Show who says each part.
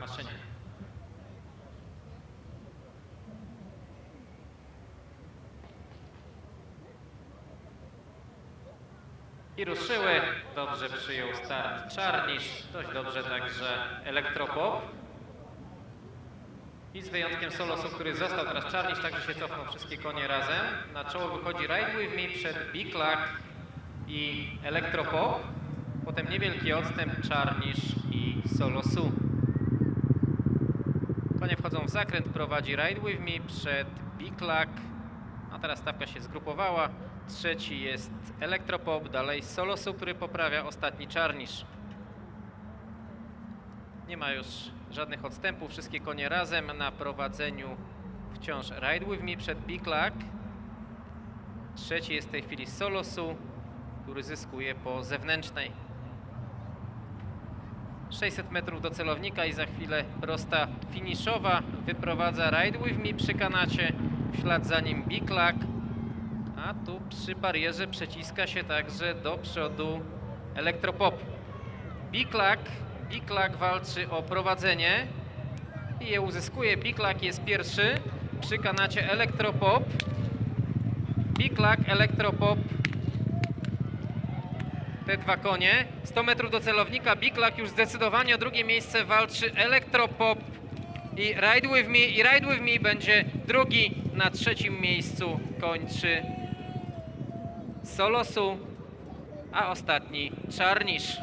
Speaker 1: maszynie. I ruszyły. Dobrze przyjął start Czarnisz. Dość dobrze także Elektropop. I z wyjątkiem Solosu, który został teraz Czarnisz, także się cofną wszystkie konie razem. Na czoło wychodzi Ride With Me przed Big Luck i Elektropop. Potem niewielki odstęp Czarnisz i Solosu. Konie wchodzą w zakręt, prowadzi Ride With Me przed Big Luck. A teraz stawka się zgrupowała. Trzeci jest Elektropop, dalej Solosu, który poprawia ostatni Czarnisz. Nie ma już żadnych odstępów, wszystkie konie razem na prowadzeniu wciąż Ride With Me przed Big Luck. Trzeci jest w tej chwili Solosu, który zyskuje po zewnętrznej. 600 metrów do celownika i za chwilę prosta finiszowa. Wyprowadza Ride With Me przy kanacie, w ślad za nim Big Luck. A tu przy barierze przeciska się także do przodu Elektropop. Big Luck walczy o prowadzenie i je uzyskuje. Big Luck jest pierwszy przy kanacie Elektropop. Big Luck, Elektropop. Te dwa konie. 100 metrów do celownika. Big Luck już zdecydowanie o drugie miejsce walczy Elektropop i Ride With Me. I Ride With Me będzie drugi na trzecim miejscu. Kończy Solosu, a ostatni Czarnisz.